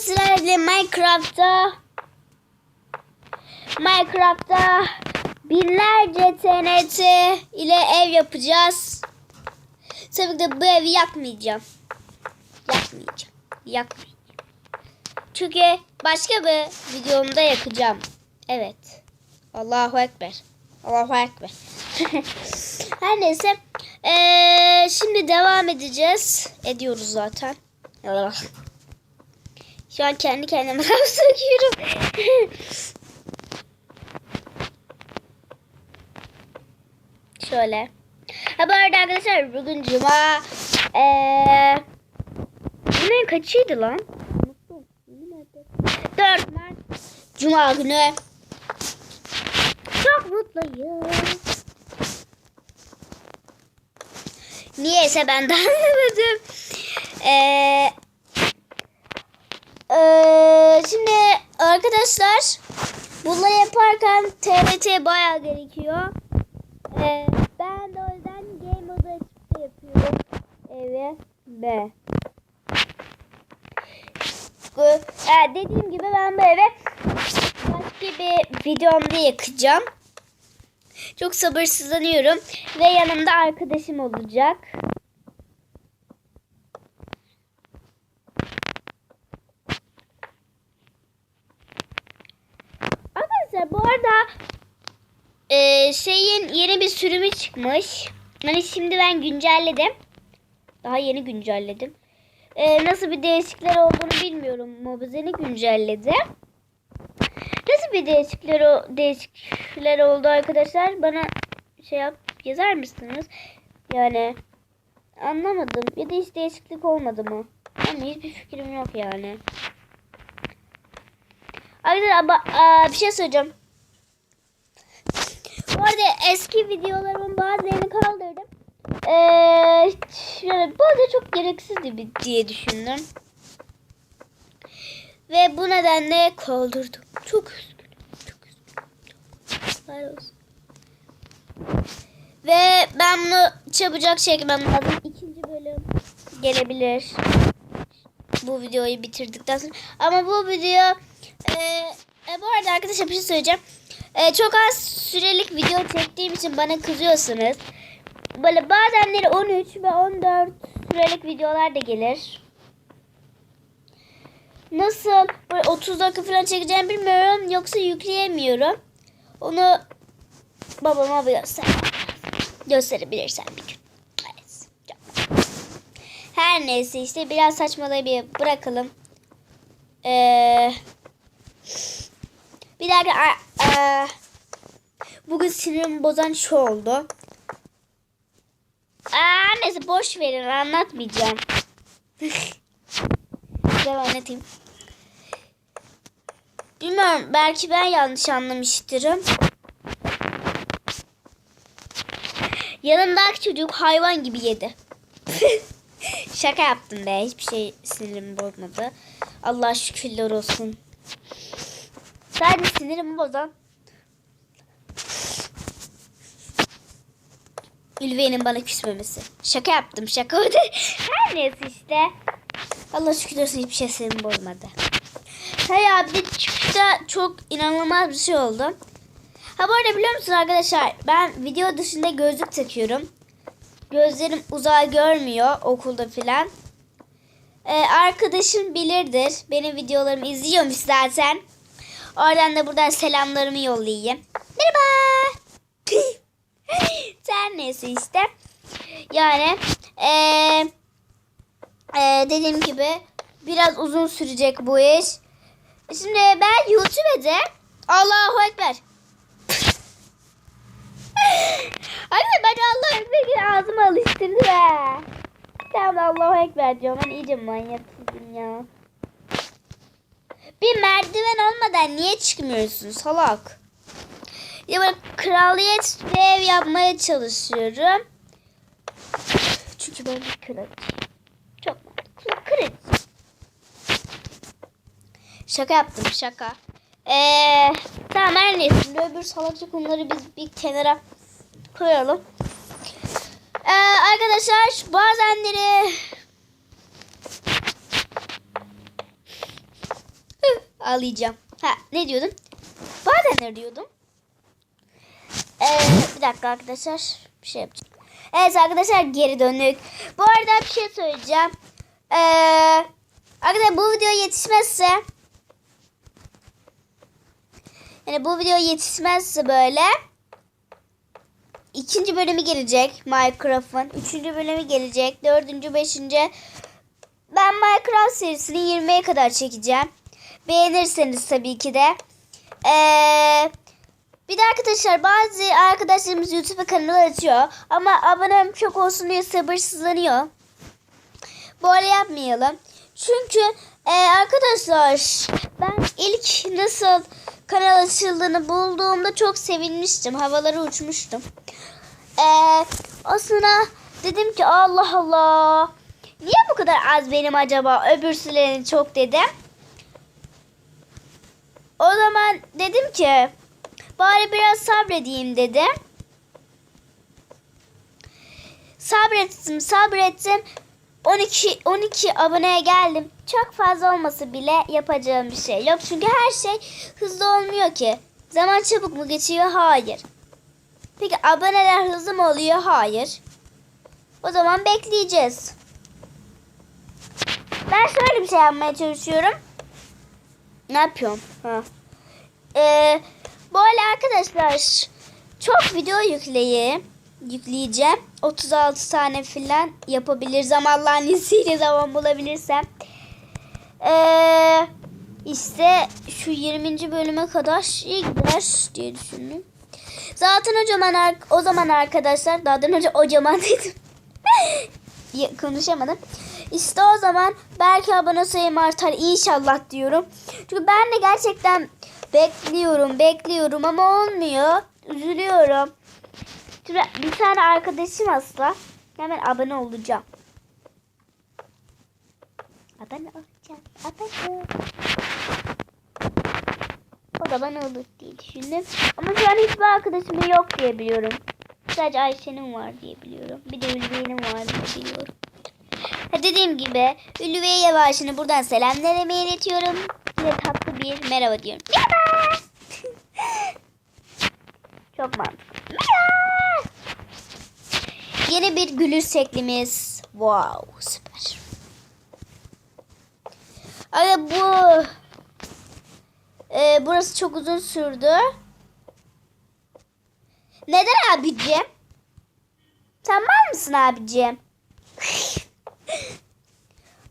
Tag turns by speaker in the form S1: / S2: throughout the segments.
S1: sizlerle Minecraft'ta Minecraft'ta binlerce TNT ile ev yapacağız. Tabii ki de bu evi yakmayacağım. Yakmayacağım. Yakmayacağım. Çünkü başka bir videomda yakacağım. Evet. Allahu Ekber. Allahu Ekber. Her neyse. Ee, şimdi devam edeceğiz. Ediyoruz zaten. Şu an kendi kendime laf söküyorum. Şöyle. Ha bu arada arkadaşlar bugün cuma. Ee, bunun kaçıydı lan? 4 Mart Cuma günü. Çok mutluyum. Niyeyse ben de anlamadım. Ee, ee, şimdi arkadaşlar bunları yaparken TRT bayağı gerekiyor. Ee, ben de o yüzden game modu açıkta yapıyorum. Evet. B. Bu, e, dediğim gibi ben bu eve başka bir videomda yakacağım. Çok sabırsızlanıyorum. Ve yanımda arkadaşım olacak. Arkadaşlar bu arada e, şeyin yeni bir sürümü çıkmış. Hani şimdi ben güncelledim. Daha yeni güncelledim. E, nasıl bir değişiklikler olduğunu bilmiyorum. Mobizen'i güncelledi. Nasıl bir değişiklikler, o, değişiklikler oldu arkadaşlar? Bana şey yap yazar mısınız? Yani anlamadım. Ya da hiç değişiklik olmadı mı? Ama hiçbir fikrim yok yani. Arkadaşlar bir şey söyleyeceğim. Arada eski videolarımın bazılarını kaldırdım. Ee, bazı çok gereksizdi diye düşündüm. Ve bu nedenle kaldırdım. Çok üzgünüm. Çok üzgünüm. Olsun. Ve ben bunu çabucak çekmem lazım. İkinci bölüm gelebilir. Bu videoyu bitirdikten sonra. Ama bu video e, e, bu arada arkadaşlar bir şey söyleyeceğim. E, çok az sürelik video çektiğim için bana kızıyorsunuz. Böyle bazenleri 13 ve 14 sürelik videolar da gelir. Nasıl böyle 30 dakika falan çekeceğim bilmiyorum. Yoksa yükleyemiyorum. Onu babama göster. Gösterebilirsen bir gün. Her neyse işte biraz saçmalayı bir bırakalım. Ee, bir dakika. Aa, bugün sinirimi bozan şu oldu. Aa, neyse boş verin anlatmayacağım. Devam anlatayım. Bilmiyorum belki ben yanlış anlamıştırım. Yanımdaki çocuk hayvan gibi yedi. Şaka yaptım be. Hiçbir şey sinirimi bozmadı. Allah şükürler olsun. Sadece sinirimi bozan Ülve'nin bana küsmemesi. Şaka yaptım şaka. Her neyse işte. Allah şükürler olsun hiçbir şey sinirimi bozmadı. Hey abi çıkışta çok inanılmaz bir şey oldu. Ha bu arada biliyor musunuz arkadaşlar ben video dışında gözlük takıyorum. Gözlerim uzağa görmüyor okulda filan. Ee, arkadaşım bilirdir. Benim videolarımı izliyormuş zaten. Oradan da buradan selamlarımı yollayayım. Merhaba. Sen neyse işte. Yani ee, ee, dediğim gibi biraz uzun sürecek bu iş. Şimdi ben YouTube'da Allahu Ekber. Anne ben Allahu Ekber'i ağzıma alıştırdı be. Tamam Allahu Ekber diyorum. Ben iyice manyaksızım ya. Bir merdiven olmadan niye çıkmıyorsun salak? Ya ben kraliyet bir ev yapmaya çalışıyorum. Çünkü ben bir kraliçeyim. Çok mantıklı. Kraliçe. Şaka yaptım şaka. Ee, tamam her neyse. Öbür salakça konuları biz bir kenara koyalım. Ee, arkadaşlar bazenleri Ağlayacağım. Ha ne diyordum? Bazen ne diyordum? Ee, bir dakika arkadaşlar. Bir şey yapacağım. Evet arkadaşlar geri döndük. Bu arada bir şey söyleyeceğim. Ee, arkadaşlar bu video yetişmezse yani bu video yetişmezse böyle ikinci bölümü gelecek Minecraft'ın. Üçüncü bölümü gelecek. Dördüncü, beşinci. Ben Minecraft serisini 20'ye kadar çekeceğim. Beğenirseniz tabii ki de. Ee, bir de arkadaşlar bazı arkadaşlarımız YouTube kanalı açıyor. Ama abonem çok olsun diye sabırsızlanıyor. Böyle yapmayalım. Çünkü e, arkadaşlar ben ilk nasıl kanal açıldığını bulduğumda çok sevinmiştim. Havalara uçmuştum. E, aslında dedim ki Allah Allah. Niye bu kadar az benim acaba? Öbürsülerin çok dedim. O zaman dedim ki bari biraz sabredeyim dedim. Sabrettim, sabrettim. 12 12 aboneye geldim. Çok fazla olması bile yapacağım bir şey yok. Çünkü her şey hızlı olmuyor ki. Zaman çabuk mu geçiyor? Hayır. Peki aboneler hızlı mı oluyor? Hayır. O zaman bekleyeceğiz. Ben şöyle bir şey yapmaya çalışıyorum. Ne yapıyorum? Ha. Ee, böyle arkadaşlar çok video yükleyeyim. Yükleyeceğim. 36 tane filan yapabiliriz ama Allah'ın izniyle zaman bulabilirsem. Ee, işte şu 20. bölüme kadar iyi gider diye düşündüm. Zaten o zaman, o zaman arkadaşlar daha önce o zaman dedim. Konuşamadım. İşte o zaman belki abone sayım artar inşallah diyorum. Çünkü ben de gerçekten bekliyorum bekliyorum ama olmuyor. Üzülüyorum. Şimdi bir tane arkadaşım asla hemen abone olacağım. Abone olacağım. Abone. O da bana olur diye düşündüm. Ama şu an hiçbir arkadaşımın yok diye biliyorum. Sadece Ayşe'nin var diye biliyorum. Bir de Ülviye'nin var diye biliyorum. Dediğim gibi Ülviye Yavaş'ını buradan selamlarımı iletiyorum. Size tatlı bir merhaba diyorum. Merhaba. Çok mantıklı. Merhaba. Yeni bir gülüş şeklimiz. Wow süper. Abi bu e, burası çok uzun sürdü. Neden abicim? Var mısın abicim?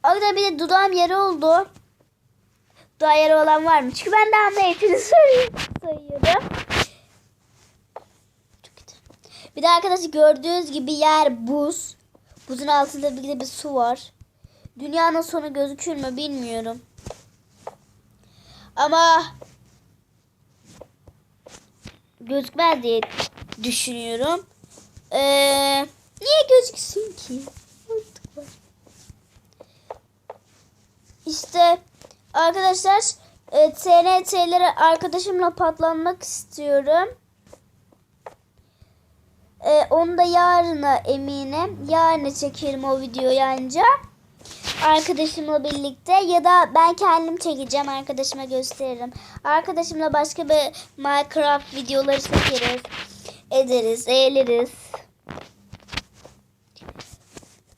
S1: Orada bir de dudağım yeri oldu. Dudağı yeri olan var mı? Çünkü ben de anlayışını sayıyordum. Çok kötü. Bir de arkadaşlar gördüğünüz gibi yer buz. Buzun altında bir de bir su var. Dünyanın sonu gözükür mü bilmiyorum. Ama gözükmez diye düşünüyorum. Ee, niye gözüksün ki? Mantık var. İşte arkadaşlar e, TNT'leri arkadaşımla patlatmak istiyorum. E, onu da yarına eminim. Yarına çekerim o videoyu anca. Arkadaşımla birlikte ya da ben kendim çekeceğim arkadaşıma gösteririm. Arkadaşımla başka bir Minecraft videoları çekeriz. Ederiz, eğleriz.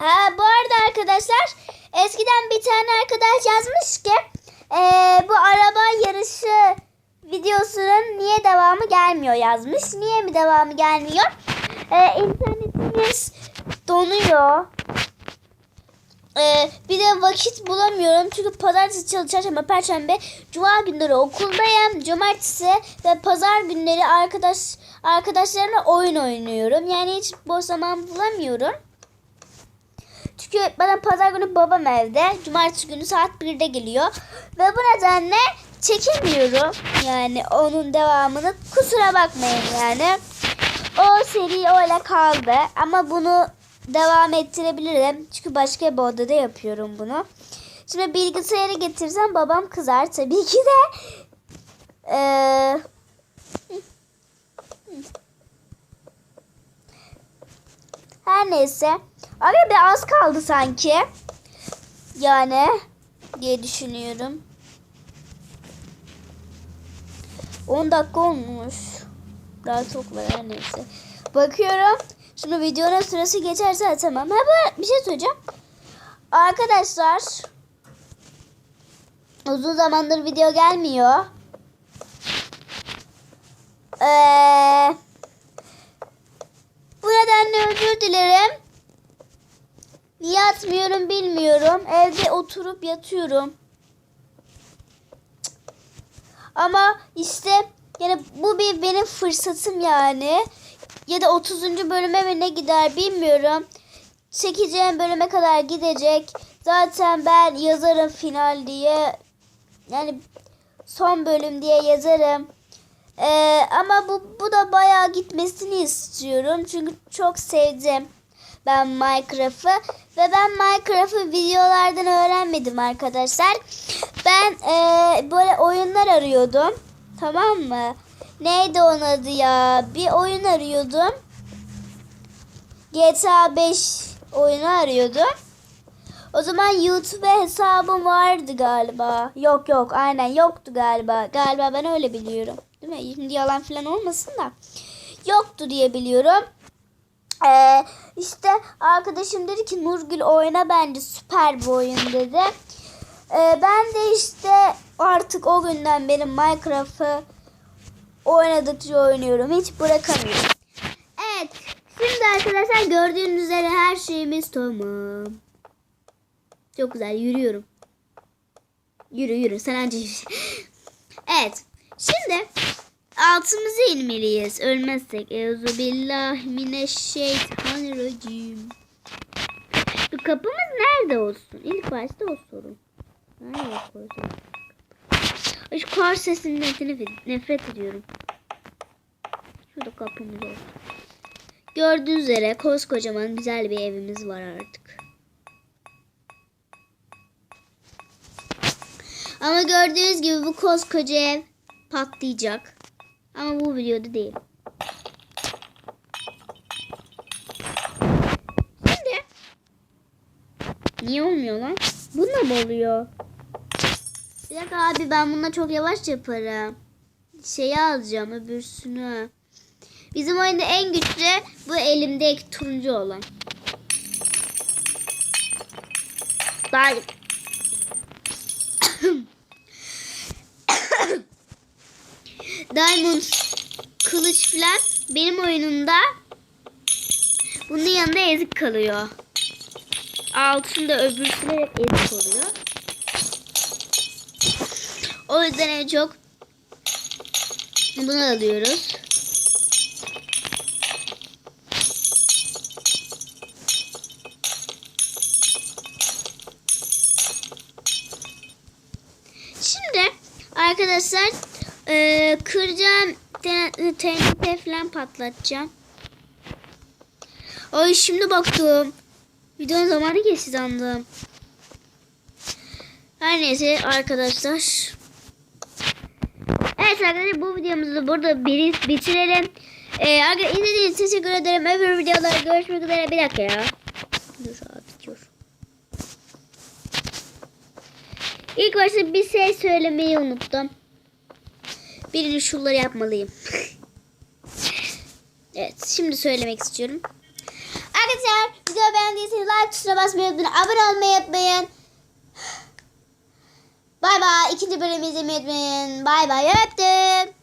S1: Ha, bu arada arkadaşlar eskiden bir tane arkadaş yazmış ki ee, bu araba yarışı videosunun niye devamı gelmiyor yazmış. Niye mi devamı gelmiyor? Ee, internetimiz donuyor. Ee, bir de vakit bulamıyorum çünkü pazartesi, çalı, çarşamba, perşembe, cuma günleri okuldayım. Cumartesi ve pazar günleri arkadaş arkadaşlarımla oyun oynuyorum. Yani hiç boş zaman bulamıyorum. Çünkü bana pazar günü babam evde. Cumartesi günü saat 1'de geliyor. Ve bu nedenle çekemiyorum. Yani onun devamını kusura bakmayın yani. O seri öyle kaldı. Ama bunu devam ettirebilirim. Çünkü başka bir odada yapıyorum bunu. Şimdi bilgisayarı getirsem babam kızar tabii ki de. Ee, her neyse. Abi bir az kaldı sanki. Yani diye düşünüyorum. 10 dakika olmuş. Daha çok var her neyse. Bakıyorum. Şimdi videonun süresi geçerse tamam. Ha bu bir şey söyleyeceğim. Arkadaşlar uzun zamandır video gelmiyor. Ee, bu nedenle özür dilerim. Niye atmıyorum bilmiyorum. Evde oturup yatıyorum. Ama işte yani bu bir benim fırsatım yani. Ya da 30. bölüme mi ne gider bilmiyorum. Çekeceğim bölüme kadar gidecek. Zaten ben yazarım final diye. Yani son bölüm diye yazarım. Ee, ama bu, bu da bayağı gitmesini istiyorum. Çünkü çok sevdim ben Minecraft'ı. Ve ben Minecraft'ı videolardan öğrenmedim arkadaşlar. Ben ee, böyle oyunlar arıyordum. Tamam mı? Neydi onun adı ya? Bir oyun arıyordum. GTA 5 oyunu arıyordum. O zaman YouTube hesabım vardı galiba. Yok yok aynen yoktu galiba. Galiba ben öyle biliyorum. Mi? Şimdi yalan falan olmasın da. Yoktu diye biliyorum. Ee, işte arkadaşım dedi ki Nurgül oyna bence süper bir oyun dedi. Ee, ben de işte artık o günden beri Minecraft'ı oynadıkça oynuyorum. Hiç bırakamıyorum. Evet. Şimdi arkadaşlar gördüğünüz üzere her şeyimiz tamam. Çok güzel yürüyorum. Yürü yürü sen yürü. Evet. Şimdi altımıza inmeliyiz. Ölmezsek. Euzubillahimineşşeytanirracim. Bu kapımız nerede olsun? İlk başta o sorun. Nereye koyacağım? Şu kar sesinden nefret, nefret ediyorum. Şurada kapımız olsun. Gördüğünüz üzere koskocaman güzel bir evimiz var artık. Ama gördüğünüz gibi bu koskoca ev patlayacak. Ama bu videoda değil. Şimdi niye olmuyor lan? Bununla mı oluyor? Bir dakika abi ben bununla çok yavaş yaparım. Şeyi alacağım öbürsünü. Bizim oyunda en güçlü bu elimdeki turuncu olan. Daha Diamond kılıç falan benim oyunumda bunun yanında ezik kalıyor. Altında öbürsüne hep ezik oluyor. O yüzden en çok bunu alıyoruz. Şimdi arkadaşlar e, kıracağım TNT falan patlatacağım. Ay şimdi baktım. Videonun zamanı geçti sandım. Her neyse arkadaşlar. Evet arkadaşlar bu videomuzu da burada bir, bitirelim. Ee, arkadaşlar izlediğiniz için teşekkür ederim. Öbür videolarda görüşmek üzere. Bir dakika ya. Dur abi bitiyor. İlk başta bir şey söylemeyi unuttum. Birini şunları yapmalıyım. evet şimdi söylemek istiyorum. Arkadaşlar video beğendiyseniz like tuşuna basmayı unutmayın. Abone olmayı unutmayın. Bay bay. İkinci bölümü izlemeyi unutmayın. Bay bay. Öptüm.